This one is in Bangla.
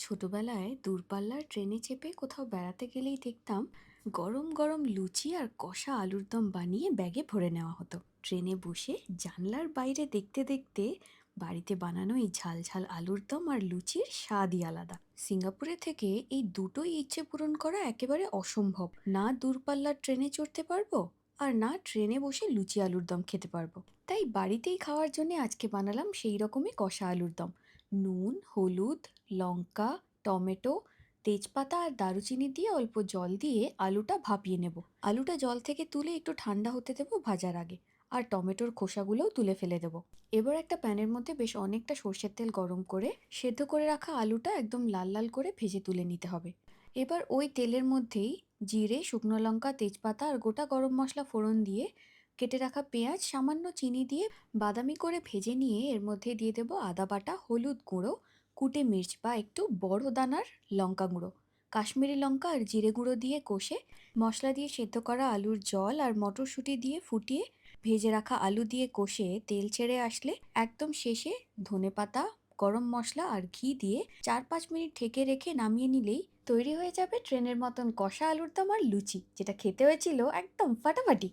ছোটবেলায় দূরপাল্লার ট্রেনে চেপে কোথাও বেড়াতে গেলেই দেখতাম গরম গরম লুচি আর কষা আলুর দম বানিয়ে ব্যাগে ভরে নেওয়া হতো। ট্রেনে বসে জানলার বাইরে দেখতে দেখতে বাড়িতে বানানো এই ঝাল ঝাল আলুর দম আর লুচির স্বাদই আলাদা। সিঙ্গাপুরে থেকে এই দুটোই ইচ্ছে পূরণ করা একেবারে অসম্ভব। না দূরপাল্লার ট্রেনে চড়তে পারব আর না ট্রেনে বসে লুচি আলুর দম খেতে পারব। তাই বাড়িতেই খাওয়ার জন্য আজকে বানালাম সেই রকমই কষা আলুর দম। নুন, হলুদ, লঙ্কা, টমেটো, তেজপাতা আর দারুচিনি দিয়ে অল্প জল দিয়ে আলুটা ভাপিয়ে নেব। আলুটা জল থেকে তুলে একটু ঠান্ডা হতে দেবো ভাজার আগে আর টমেটোর খোসাগুলোও তুলে ফেলে দেবো। এবার একটা প্যানের মধ্যে বেশ অনেকটা সর্ষের তেল গরম করে সেদ্ধ করে রাখা আলুটা একদম লাল লাল করে ভেজে তুলে নিতে হবে। এবার ওই তেলের মধ্যেই জিরে, শুকনো লঙ্কা, তেজপাতা আর গোটা গরম মশলা ফোড়ন দিয়ে কেটে রাখা পেঁয়াজ সামান্য চিনি দিয়ে বাদামি করে ভেজে নিয়ে এর মধ্যে দিয়ে দেবো আদা বাটা, হলুদ গুঁড়ো, কুটে মির্চ বা একটু বড় দানার লঙ্কা গুঁড়ো। কাশ্মীরি লঙ্কা আর জিরে গুঁড়ো দিয়ে কষে মশলা দিয়ে সেদ্ধ করা আলুর জল আর মটরশুঁটি দিয়ে ফুটিয়ে ভেজে রাখা আলু দিয়ে কষে তেল ছেড়ে আসলে একদম শেষে ধনেপাতা গরম মশলা আর ঘি দিয়ে চার পাঁচ মিনিট ঢেকে রেখে নামিয়ে নিলেই তৈরি হয়ে যাবে ট্রেনের মতন কষা আলুর দম আর লুচি, যেটা খেতে হয়েছিল একদম ফাটাফাটি।